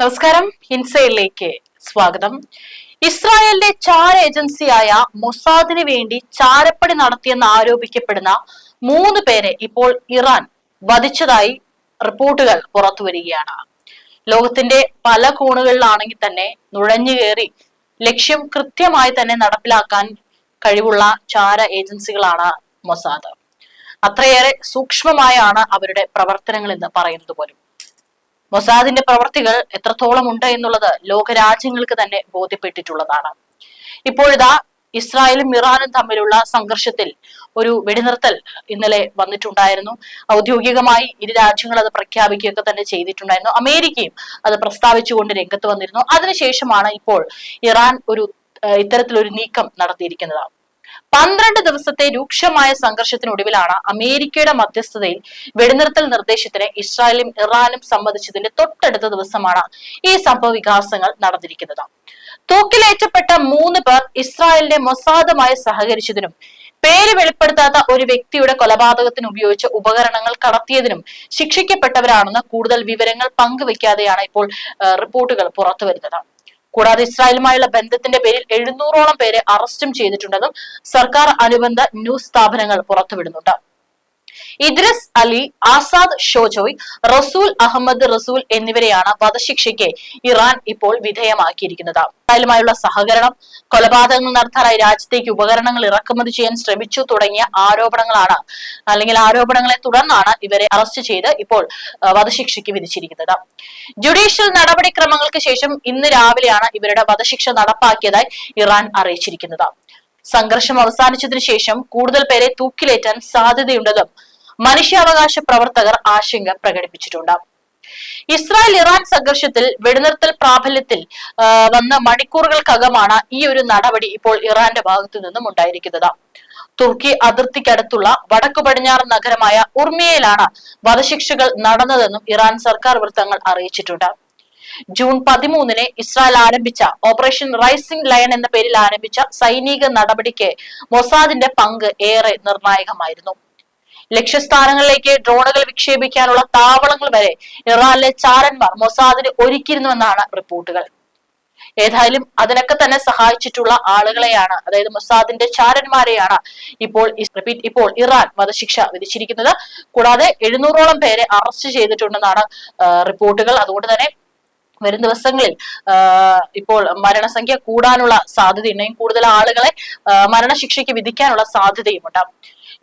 നമസ്കാരം. ഹിൻസയിലേക്ക് സ്വാഗതം. ഇസ്രായേലിന്റെ ചാര ഏജൻസിയായ മൊസാദിന് വേണ്ടി ചാരപ്പണി നടത്തിയെന്ന് ആരോപിക്കപ്പെടുന്ന മൂന്ന് പേരെ ഇപ്പോൾ ഇറാൻ വധിച്ചതായി റിപ്പോർട്ടുകൾ പുറത്തു വരികയാണ് ലോകത്തിന്റെ പല കോണുകളിലാണെങ്കിൽ തന്നെ നുഴഞ്ഞു കയറി ലക്ഷ്യം കൃത്യമായി തന്നെ നടപ്പിലാക്കാൻ കഴിവുള്ള ചാര ഏജൻസികളാണ് മൊസാദ്. അത്രയേറെ സൂക്ഷ്മമായാണ് അവരുടെ പ്രവർത്തനങ്ങൾ എന്ന് പറയുന്നത് പോലും. മൊസാദിന്റെ പ്രവർത്തികൾ എത്രത്തോളം ഉണ്ട് എന്നുള്ളത് ലോകരാജ്യങ്ങൾക്ക് തന്നെ ബോധ്യപ്പെട്ടിട്ടുള്ളതാണ്. ഇപ്പോഴിതാ ഇസ്രായേലും ഇറാനും തമ്മിലുള്ള സംഘർഷത്തിൽ ഒരു വെടിനിർത്തൽ ഇന്നലെ വന്നിട്ടുണ്ടായിരുന്നു. ഔദ്യോഗികമായി ഇരു രാജ്യങ്ങളും അത് പ്രഖ്യാപിക്കുകയൊക്കെ തന്നെ ചെയ്തിട്ടുണ്ടായിരുന്നു. അമേരിക്കയും അത് പ്രസ്താവിച്ചുകൊണ്ട് രംഗത്ത് വന്നിരുന്നു. അതിനുശേഷമാണ് ഇപ്പോൾ ഇറാൻ ഒരു ഇത്തരത്തിലൊരു നീക്കം നടത്തിയിരിക്കുന്നത്. പന്ത്രണ്ട് ദിവസത്തെ രൂക്ഷമായ സംഘർഷത്തിനൊടുവിലാണ് അമേരിക്കയുടെ മധ്യസ്ഥതയിൽ വെടിനിർത്തൽ നിർദ്ദേശത്തിന് ഇസ്രായേലും ഇറാനും സമ്മതിച്ചതിന്റെ തൊട്ടടുത്ത ദിവസമാണ് ഈ സംഭവ വികാസങ്ങൾ നടന്നിരിക്കുന്നത്. തൂക്കിലേറ്റപ്പെട്ട മൂന്ന് പേർ ഇസ്രായേലിന്റെ മൊസാദുമായി സഹകരിച്ചതിനും പേര് വെളിപ്പെടുത്താത്ത ഒരു വ്യക്തിയുടെ കൊലപാതകത്തിന് ഉപയോഗിച്ച ഉപകരണങ്ങൾ കടത്തിയതിനും ശിക്ഷിക്കപ്പെട്ടവരാണെന്ന് കൂടുതൽ വിവരങ്ങൾ പങ്കുവെക്കാതെയാണ് ഇപ്പോൾ റിപ്പോർട്ടുകൾ പുറത്തുവരുന്നത്. കൂടാതെ ഇസ്രായേലുമായുള്ള ബന്ധത്തിന്റെ പേരിൽ എഴുന്നൂറോളം പേരെ അറസ്റ്റും ചെയ്തിട്ടുണ്ടെന്നും സർക്കാർ അനുബന്ധ ന്യൂസ് സ്ഥാപനങ്ങൾ പുറത്തുവിടുന്നുണ്ട്. ഇദ്രിസ് അലി ആസാദ് ഷോജോയ് റസൂൽ അഹമ്മദ് റസൂൽ എന്നിവരെയാണ് വധശിക്ഷയ്ക്ക് ഇറാൻ ഇപ്പോൾ വിധേയമാക്കിയിരിക്കുന്നത്. ഇസ്രായേലുമായുള്ള സഹകരണം കൊലപാതകങ്ങൾ നടത്താനായി രാജ്യത്തേക്ക് ഉപകരണങ്ങൾ ഇറക്കുമതി ചെയ്യാൻ ശ്രമിച്ചു തുടങ്ങിയ ആരോപണങ്ങളാണ് അല്ലെങ്കിൽ ആരോപണങ്ങളെ തുടർന്നാണ് ഇവരെ അറസ്റ്റ് ചെയ്ത് ഇപ്പോൾ വധശിക്ഷയ്ക്ക് വിധിച്ചിരിക്കുന്നത്. ജുഡീഷ്യൽ നടപടിക്രമങ്ങൾക്ക് ശേഷം ഇന്ന് രാവിലെയാണ് ഇവരുടെ വധശിക്ഷ നടപ്പാക്കിയതായി ഇറാൻ അറിയിച്ചിരിക്കുന്നത്. സംഘർഷം അവസാനിച്ചതിനു ശേഷം കൂടുതൽ പേരെ തൂക്കിലേറ്റാൻ സാധ്യതയുണ്ടെന്നും മനുഷ്യാവകാശ പ്രവർത്തകർ ആശങ്ക പ്രകടിപ്പിച്ചിട്ടുണ്ട്. ഇസ്രായേൽ ഇറാൻ സംഘർഷത്തിൽ വെടിനിർത്തൽ പ്രാബല്യത്തിൽ വന്ന മണിക്കൂറുകൾക്കകമാണ് ഈ ഒരു നടപടി ഇപ്പോൾ ഇറാന്റെ ഭാഗത്തു നിന്നും ഉണ്ടായിരിക്കുന്നത്. തുർക്കി അതിർത്തിക്കടുത്തുള്ള വടക്കു പടിഞ്ഞാറൻ നഗരമായ ഉർമിയയിലാണ് വധശിക്ഷകൾ നടന്നതെന്നും ഇറാൻ സർക്കാർ വൃത്തങ്ങൾ അറിയിച്ചിട്ടുണ്ട്. ജൂൺ പതിമൂന്നിന് ഇസ്രായേൽ ആരംഭിച്ച ഓപ്പറേഷൻ റൈസിംഗ് ലയൺ എന്ന പേരിൽ ആരംഭിച്ച സൈനിക നടപടിക്ക് മൊസാദിന്റെ പങ്ക് ഏറെ നിർണായകമായിരുന്നു. ലക്ഷ്യസ്ഥാനങ്ങളിലേക്ക് ഡ്രോണുകൾ വിക്ഷേപിക്കാനുള്ള താവളങ്ങൾ വരെ ഇറാനിലെ ചാരന്മാർ മൊസാദിന് ഒരുക്കിയിരുന്നുവെന്നാണ് റിപ്പോർട്ടുകൾ. ഏതായാലും അതിനൊക്കെ തന്നെ സഹായിച്ചിട്ടുള്ള ആളുകളെയാണ് അതായത് മൊസാദിന്റെ ചാരന്മാരെയാണ് ഇപ്പോൾ ഇപ്പോൾ ഇറാൻ വധശിക്ഷ വിധിച്ചിരിക്കുന്നത്. കൂടാതെ എഴുന്നൂറോളം പേരെ അറസ്റ്റ് ചെയ്തിട്ടുണ്ടെന്നാണ് റിപ്പോർട്ടുകൾ. അതുകൊണ്ട് തന്നെ വരും ദിവസങ്ങളിൽ ഇപ്പോൾ മരണസംഖ്യ കൂടാനുള്ള സാധ്യതയുണ്ടെങ്കിൽ കൂടുതൽ ആളുകളെ മരണശിക്ഷയ്ക്ക് വിധിക്കാനുള്ള സാധ്യതയുമുണ്ട്.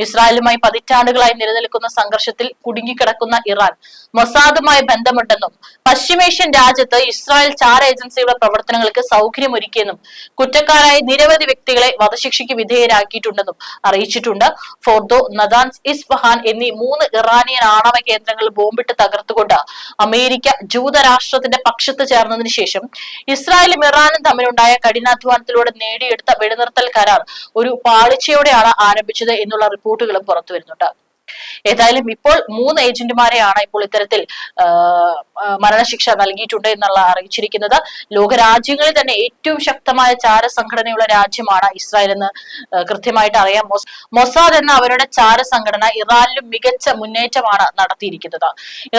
ഇസ്രായേലുമായി പതിറ്റാണ്ടുകളായി നിലനിൽക്കുന്ന സംഘർഷത്തിൽ കുടുങ്ങിക്കിടക്കുന്ന ഇറാൻ. മൊസാദുമായി ബന്ധമുണ്ടെന്നും പശ്ചിമേഷ്യൻ രാജ്യത്ത് ഇസ്രായേൽ ചാര ഏജൻസിയുടെ പ്രവർത്തനങ്ങൾക്ക് സൗകര്യമൊരുക്കിയെന്നും കുറ്റക്കാരായ നിരവധി വ്യക്തികളെ വധശിക്ഷയ്ക്ക് വിധേയരാക്കിയിട്ടുണ്ടെന്നും അറിയിച്ചിട്ടുണ്ട്. ഫോർദോ നദാൻസ് ഇസ്ഫഹാൻ എന്നീ മൂന്ന് ഇറാനിയൻ ആണവ കേന്ദ്രങ്ങൾ ബോംബിട്ട് തകർത്തുകൊണ്ട് അമേരിക്ക ജൂതരാഷ്ട്രത്തിന്റെ പക്ഷത്ത് ചേർന്നതിന് ശേഷം ഇസ്രായേലും ഇറാനും തമ്മിലുണ്ടായ കഠിനാധ്വാനത്തിലൂടെ നേടിയെടുത്ത വെടിനിർത്തൽ കരാർ ഒരു പാളിച്ചയോടെയാണ് ആരംഭിച്ചത് എന്നുള്ള റിപ്പോർട്ടുകളും പുറത്തു വരുന്നുണ്ട് ഏതായാലും ഇപ്പോൾ മൂന്ന് ഏജന്റുമാരെയാണ് ഇപ്പോൾ ഇത്തരത്തിൽ മരണശിക്ഷ നൽകിയിട്ടുണ്ട് എന്നുള്ള അറിയിച്ചിരിക്കുന്നത്. ലോകരാജ്യങ്ങളിൽ തന്നെ ഏറ്റവും ശക്തമായ ചാര സംഘടനയുള്ള രാജ്യമാണ് ഇസ്രായേൽ എന്ന് കൃത്യമായിട്ട് അറിയാം. മൊസ്- മൊസാദ് എന്ന അവരുടെ ചാര സംഘടന ഇറാനിലും മികച്ച മുന്നേറ്റമാണ് നടത്തിയിരിക്കുന്നത്.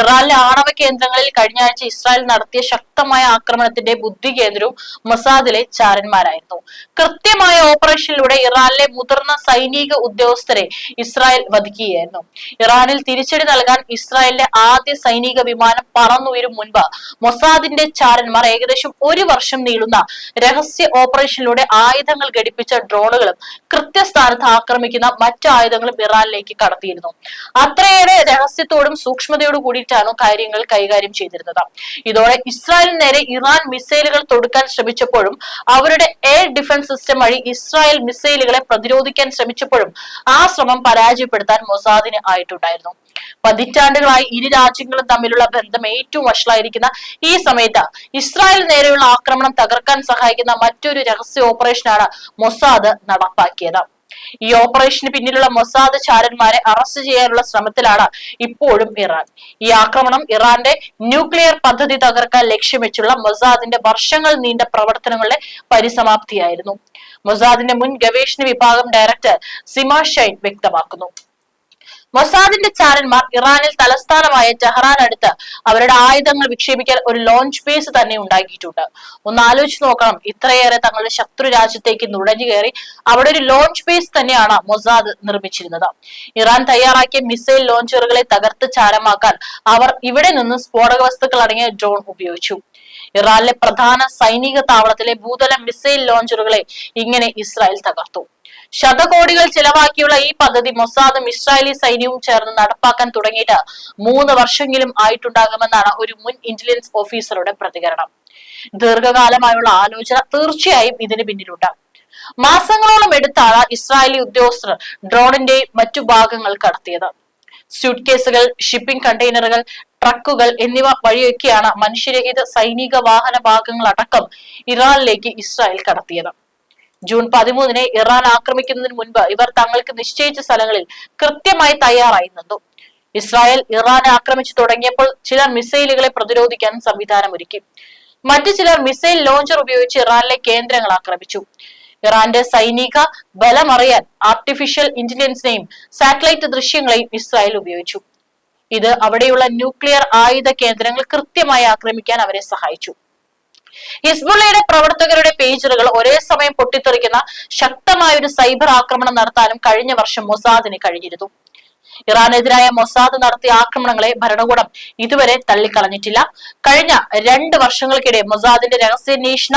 ഇറാനിലെ ആണവ കേന്ദ്രങ്ങളിൽ കഴിഞ്ഞ ആഴ്ച ഇസ്രായേൽ നടത്തിയ ശക്തമായ ആക്രമണത്തിന്റെ ബുദ്ധി കേന്ദ്രവും മൊസാദിലെ ചാരന്മാരായിരുന്നു. കൃത്യമായ ഓപ്പറേഷനിലൂടെ ഇറാനിലെ മുതിർന്ന സൈനിക ഉദ്യോഗസ്ഥരെ ഇസ്രായേൽ വധിക്കുകയായിരുന്നു. ഇറാനിൽ തിരിച്ചടി നൽകാൻ ഇസ്രായേലിന്റെ ആദ്യ സൈനിക വിമാനം പറന്നുയരും മുൻപ് മൊസാദിന്റെ ചാരന്മാർ ഏകദേശം ഒരു വർഷം നീളുന്ന രഹസ്യ ഓപ്പറേഷനിലൂടെ ആയുധങ്ങൾ ഘടിപ്പിച്ച ഡ്രോണുകളും കൃത്യസ്ഥാനത്ത് ആക്രമിക്കുന്ന മറ്റു ആയുധങ്ങളും ഇറാനിലേക്ക് കടത്തിയിരുന്നു. അത്രയേറെ രഹസ്യത്തോടും സൂക്ഷ്മതയോടും കൂടിയിട്ടാണ് കാര്യങ്ങൾ കൈകാര്യം ചെയ്തിരുന്നത്. ഇതോടെ ഇസ്രായേലിന് നേരെ ഇറാൻ മിസൈലുകൾ തൊടുക്കാൻ ശ്രമിച്ചപ്പോഴും അവരുടെ എയർ ഡിഫൻസ് സിസ്റ്റം വഴി ഇസ്രായേൽ മിസൈലുകളെ പ്രതിരോധിക്കാൻ ശ്രമിച്ചപ്പോഴും ആ ശ്രമം പരാജയപ്പെടുത്താൻ മൊസാദിന് ആയിട്ടുണ്ടായിരുന്നു. പതിറ്റാണ്ടുകളായി ഇരു രാജ്യങ്ങളും തമ്മിലുള്ള ബന്ധം ഏറ്റവും വഷളായിരിക്കുന്ന ഈ സമയത്ത് ഇസ്രായേൽ നേരെയുള്ള ആക്രമണം തകർക്കാൻ സഹായിക്കുന്ന മറ്റൊരു രഹസ്യ ഓപ്പറേഷനാണ് മൊസാദ് നടപ്പാക്കിയത്. ഈ ഓപ്പറേഷന് പിന്നിലുള്ള മൊസാദ് ചാരന്മാരെ അറസ്റ്റ് ചെയ്യാനുള്ള ശ്രമത്തിലാണ് ഇപ്പോഴും ഇറാൻ. ഈ ആക്രമണം ഇറാന്റെ ന്യൂക്ലിയർ പദ്ധതി തകർക്കാൻ ലക്ഷ്യം വെച്ചുള്ള മൊസാദിന്റെ വർഷങ്ങൾ നീണ്ട പ്രവർത്തനങ്ങളുടെ പരിസമാപ്തിയായിരുന്നു. മൊസാദിന്റെ മുൻ ഗവേഷണ വിഭാഗം ഡയറക്ടർ സിമാ ഷൈൻ വ്യക്തമാക്കുന്നു. മൊസാദിന്റെ ചാരന്മാർ ഇറാനിൽ തലസ്ഥാനമായ ടെഹ്റാൻ അടുത്ത് അവരുടെ ആയുധങ്ങൾ വിക്ഷേപിക്കാൻ ഒരു ലോഞ്ച് ബേസ് തന്നെ ഉണ്ടാക്കിയിട്ടുണ്ട്. ഒന്ന് ആലോചിച്ച് നോക്കണം. ഇത്രയേറെ തങ്ങളുടെ ശത്രു രാജ്യത്തേക്ക് നുഴഞ്ഞു കയറി അവിടെ ഒരു ലോഞ്ച് ബേസ് തന്നെയാണ് മൊസാദ് നിർമ്മിച്ചിരുന്നത്. ഇറാൻ തയ്യാറാക്കിയ മിസൈൽ ലോഞ്ചറുകളെ തകർത്ത് ചാരമാക്കാൻ അവർ ഇവിടെ നിന്ന് സ്ഫോടക വസ്തുക്കൾ അടങ്ങിയ ഡ്രോൺ ഉപയോഗിച്ചു. ഇറാനിലെ പ്രധാന സൈനിക താവളത്തിലെ ഭൂതല മിസൈൽ ലോഞ്ചറുകളെ ഇങ്ങനെ ഇസ്രായേൽ തകർത്തു. ശതകോടികൾ ചിലവാക്കിയുള്ള ഈ പദ്ധതി മൊസാദും ഇസ്രായേലി സൈന്യവും ചേർന്ന് നടപ്പാക്കാൻ തുടങ്ങിയിട്ട് മൂന്ന് വർഷമെങ്കിലും ആയിട്ടുണ്ടാകുമെന്നാണ് ഒരു മുൻ ഇന്റലിജൻസ് ഓഫീസറുടെ പ്രതികരണം. ദീർഘകാലമായുള്ള ആലോചന തീർച്ചയായും ഇതിന് പിന്നിലുണ്ട്. മാസങ്ങളോളം എടുത്താണ് ഇസ്രായേലി ഉദ്യോഗസ്ഥർ ഡ്രോണിന്റെ മറ്റു ഭാഗങ്ങൾ കടത്തിയത്. സ്യൂട്ട് കേസുകൾ ഷിപ്പിംഗ് കണ്ടെയ്നറുകൾ ട്രക്കുകൾ എന്നിവ വഴിയൊക്കെയാണ് മനുഷ്യരഹിത സൈനിക വാഹന ഭാഗങ്ങൾ അടക്കം ഇറാനിലേക്ക് ഇസ്രായേൽ കടത്തിയത്. ജൂൺ പതിമൂന്നിന് ഇറാൻ ആക്രമിക്കുന്നതിന് മുൻപ് ഇവർ തങ്ങൾക്ക് നിശ്ചയിച്ച സ്ഥലങ്ങളിൽ കൃത്യമായി തയ്യാറായി നിന്നു. ഇസ്രായേൽ ഇറാൻ ആക്രമിച്ചു തുടങ്ങിയപ്പോൾ ചിലർ മിസൈലുകളെ പ്രതിരോധിക്കാൻ സംവിധാനമൊരുക്കി. മറ്റു ചിലർ മിസൈൽ ലോഞ്ചർ ഉപയോഗിച്ച് ഇറാനിലെ കേന്ദ്രങ്ങൾ ആക്രമിച്ചു. ഇറാന്റെ സൈനിക ബലമറിയാൻ ആർട്ടിഫിഷ്യൽ ഇന്റലിജൻസിനെയും സാറ്റലൈറ്റ് ദൃശ്യങ്ങളെയും ഇസ്രായേൽ ഉപയോഗിച്ചു. ഇത് അവിടെയുള്ള ന്യൂക്ലിയർ ആയുധ കേന്ദ്രങ്ങൾ കൃത്യമായി ആക്രമിക്കാൻ അവരെ സഹായിച്ചു. ഹിസ്ബുള്ളയുടെ പ്രവർത്തകരുടെ പേജറുകൾ ഒരേ സമയം പൊട്ടിത്തെറിക്കുന്ന ശക്തമായ ഒരു സൈബർ ആക്രമണം നടത്താനും കഴിഞ്ഞ വർഷം മൊസാദിന് കഴിഞ്ഞിരുന്നു. ഇറാനെതിരായ മൊസാദ് നടത്തിയ ആക്രമണങ്ങളെ ഭരണകൂടം ഇതുവരെ തള്ളിക്കളഞ്ഞിട്ടില്ല. കഴിഞ്ഞ രണ്ട് വർഷങ്ങൾക്കിടെ മൊസാദിന്റെ രഹസ്യാന്വേഷണ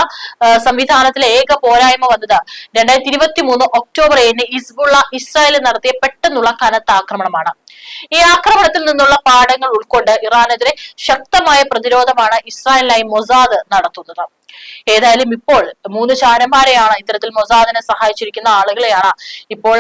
സംവിധാനത്തിലെ ഏക പോരായ്മ വന്നത് രണ്ടായിരത്തി ഇരുപത്തി മൂന്ന് ഒക്ടോബർ ഏഴിന് ഇസ്ബുള്ള ഇസ്രായേലിൽ നടത്തിയ പെട്ടെന്നുള്ള കനത്ത ആക്രമണമാണ്. ഈ ആക്രമണത്തിൽ നിന്നുള്ള പാഠങ്ങൾ ഉൾക്കൊണ്ട് ഇറാനെതിരെ ശക്തമായ പ്രതിരോധമാണ് ഇസ്രായേലിനായി മൊസാദ് നടത്തുന്നത്. ഏതായാലും ഇപ്പോൾ മൂന്ന് ചാരന്മാരെയാണ് ഇത്തരത്തിൽ മൊസാദിനെ സഹായിച്ചിരിക്കുന്ന ആളുകളെയാണ് ഇപ്പോൾ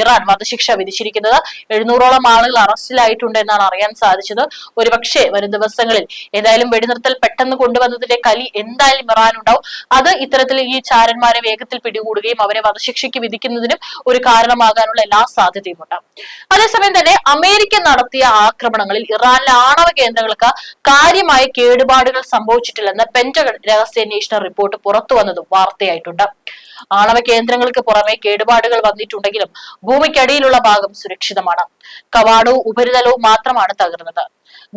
ഇറാൻ വധശിക്ഷ വിധിച്ചിരിക്കുന്നത്. എഴുന്നൂറോളം ആളുകൾ അറസ്റ്റിലായിട്ടുണ്ട് എന്നാണ് അറിയാൻ സാധിച്ചത്. ഒരുപക്ഷെ വരും ദിവസങ്ങളിൽ ഏതായാലും വെടിനിർത്തൽ പെട്ടെന്ന് കൊണ്ടുവന്നതിന്റെ കലി എന്തായാലും ഇറാൻ ഉണ്ടാവും. അത് ഇത്തരത്തിൽ ഈ ചാരന്മാരെ വേഗത്തിൽ പിടികൂടുകയും അവരെ വധശിക്ഷയ്ക്ക് വിധിക്കുന്നതിനും ഒരു കാരണമാകാനുള്ള എല്ലാ സാധ്യതയും ഉണ്ട് അതേസമയം തന്നെ അമേരിക്ക നടത്തിയ ആക്രമണങ്ങളിൽ ഇറാനിലെ ആണവ കേന്ദ്രങ്ങൾക്ക് കാര്യമായ കേടുപാടുകൾ സംഭവിച്ചിട്ടില്ലെന്ന് പെന്റഗൺ രഹസ്യാന്വേഷണ റിപ്പോർട്ട് പുറത്തു വന്നതും വാർത്തയായിട്ടുണ്ട്. ആണവ കേന്ദ്രങ്ങൾക്ക് പുറമെ കേടുപാടുകൾ വന്നിട്ടുണ്ടെങ്കിലും ഭൂമിക്കടിയിലുള്ള ഭാഗം സുരക്ഷിതമാണ്. കവാടവും ഉപരിതലവും മാത്രമാണ് തകർന്നത്.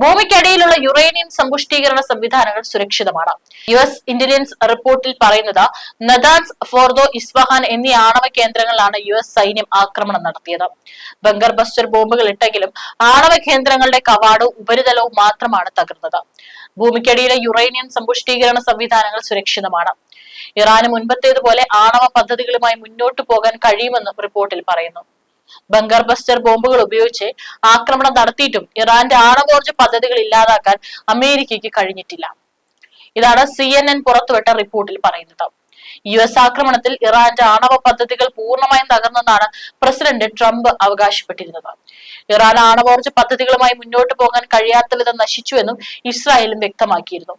ഭൂമിക്കടിയിലുള്ള യുറേനിയം സമ്പുഷ്ടീകരണ സംവിധാനങ്ങൾ സുരക്ഷിതമാണ്. യു എസ് ഇന്റലിജൻസ് റിപ്പോർട്ടിൽ പറയുന്നത് നദാൻസ് ഫോർദോ ഇസ്വഹാൻ എന്നീ ആണവ കേന്ദ്രങ്ങളിലാണ് യു എസ് സൈന്യം ആക്രമണം നടത്തിയത്. ബങ്കർ ബസ്റ്റർ ബോംബുകൾ ഇട്ടെങ്കിലും ആണവ കേന്ദ്രങ്ങളുടെ കവാടവും ഉപരിതലവും മാത്രമാണ് തകർന്നത്. ഭൂമിക്കടിയിലെ യുറേനിയം സമ്പുഷ്ടീകരണ സംവിധാനങ്ങൾ സുരക്ഷിതമാണ്. ഇറാന് മുൻപത്തേതുപോലെ ആണവ പദ്ധതികളുമായി മുന്നോട്ടു പോകാൻ കഴിയുമെന്നും റിപ്പോർട്ടിൽ പറയുന്നു. ബങ്കർ ബസ്റ്റർ ബോംബുകൾ ഉപയോഗിച്ച് ആക്രമണം നടത്തിയിട്ടും ഇറാന്റെ ആണവോർജ പദ്ധതികൾ ഇല്ലാതാക്കാൻ അമേരിക്കയ്ക്ക് കഴിഞ്ഞിട്ടില്ല. ഇതാണ് സി എൻ എൻ പുറത്തുവിട്ട റിപ്പോർട്ടിൽ പറയുന്നത്. യു എസ് ആക്രമണത്തിൽ ഇറാന്റെ ആണവ പദ്ധതികൾ പൂർണമായും തകർന്നെന്നാണ് പ്രസിഡന്റ് ട്രംപ് അവകാശപ്പെട്ടിരുന്നത്. ഇറാൻ ആണവോർജ പദ്ധതികളുമായി മുന്നോട്ട് പോകാൻ കഴിയാത്ത വിധം നശിച്ചുവെന്നും ഇസ്രായേലും വ്യക്തമാക്കിയിരുന്നു.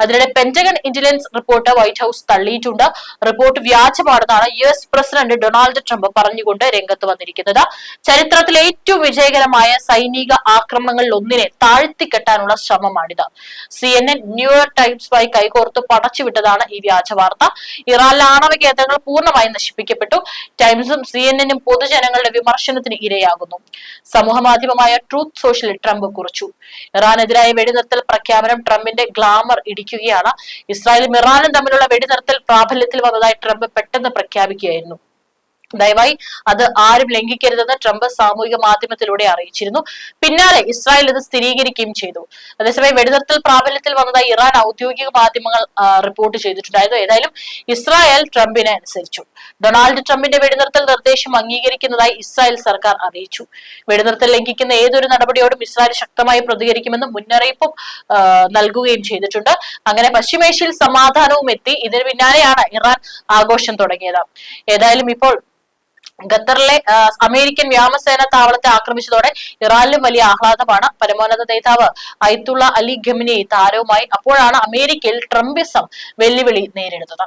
അതിനിടെ Pentagon intelligence report White House തള്ളിയിട്ടുണ്ട്. Report വ്യാജമാണെന്നാണ് U S president Donald Trump പറഞ്ഞുകൊണ്ട് രംഗത്ത് വന്നിരിക്കുന്നത്. ചരിത്രത്തിലെ ഏറ്റവും വിജയകരമായ സൈനിക ആക്രമണങ്ങളിൽ ഒന്നിനെ താഴ്ത്തിക്കെട്ടാനുള്ള ശ്രമമാണിത്. C N N New York ടൈംസുമായി കൈകോർത്ത് പടച്ചുവിട്ടതാണ് ഈ വ്യാജ വാർത്ത. ഇറാനിലെ ആണവ കേന്ദ്രങ്ങൾ പൂർണമായും നശിപ്പിക്കപ്പെട്ടു. ടൈംസും സി എൻ എനും പൊതുജനങ്ങളുടെ വിമർശനത്തിന് ഇരയാകുന്നു. സമൂഹമാധ്യമമായ ട്രൂത്ത് സോഷ്യൽ ട്രംപ് കുറിച്ചു. ഇറാനെതിരായ വെടിനിർത്തൽ പ്രഖ്യാപനം ട്രംപിന്റെ ഗ്ലാമർ ഇടിക്കും അറിയിക്കുകയാണ് ഇസ്രായേലും ഇറാനും തമ്മിലുള്ള വെടിനിർത്തൽ പ്രാബല്യത്തിൽ വന്നതായി ട്രംപ് പെട്ടെന്ന് പ്രഖ്യാപിക്കുകയായിരുന്നു. ദയവായി അത് ആരും ലംഘിക്കരുതെന്ന് ട്രംപ് സാമൂഹിക മാധ്യമത്തിലൂടെ അറിയിച്ചിരുന്നു. പിന്നാലെ ഇസ്രായേൽ ഇത് സ്ഥിരീകരിക്കുകയും ചെയ്തു. അതേസമയം വെടിനിർത്തൽ പ്രാബല്യത്തിൽ വന്നതായി ഇറാൻ ഔദ്യോഗിക മാധ്യമങ്ങൾ റിപ്പോർട്ട് ചെയ്തിട്ടുണ്ടായിരുന്നു ഏതായാലും ഇസ്രായേൽ ട്രംപിനെ അനുസരിച്ചു. ഡൊണാൾഡ് ട്രംപിന്റെ വെടിനിർത്തൽ നിർദ്ദേശം അംഗീകരിക്കുന്നതായി ഇസ്രായേൽ സർക്കാർ അറിയിച്ചു. വെടിനിർത്തൽ ലംഘിക്കുന്ന ഏതൊരു നടപടിയോടും ഇസ്രായേൽ ശക്തമായി പ്രതികരിക്കുമെന്ന് മുന്നറിയിപ്പും നൽകുകയും ചെയ്തിട്ടുണ്ട്. അങ്ങനെ പശ്ചിമേഷ്യയിൽ സമാധാനവും എത്തി. ഇതിന് പിന്നാലെയാണ് ഇറാൻ ആഘോഷം തുടങ്ങിയത്. ഏതായാലും ഇപ്പോൾ ഖത്തറിലെ അമേരിക്കൻ വ്യോമസേന താവളത്തെ ആക്രമിച്ചതോടെ ഇറാനിലും വലിയ ആഹ്ലാദമാണ്. പരമോന്നത നേതാവ് അയത്തുള്ള അലി ഖമിനി താരവുമായി അപ്പോഴാണ് അമേരിക്കയിൽ ട്രംപിസം വെല്ലുവിളി നേരിടുന്നത്.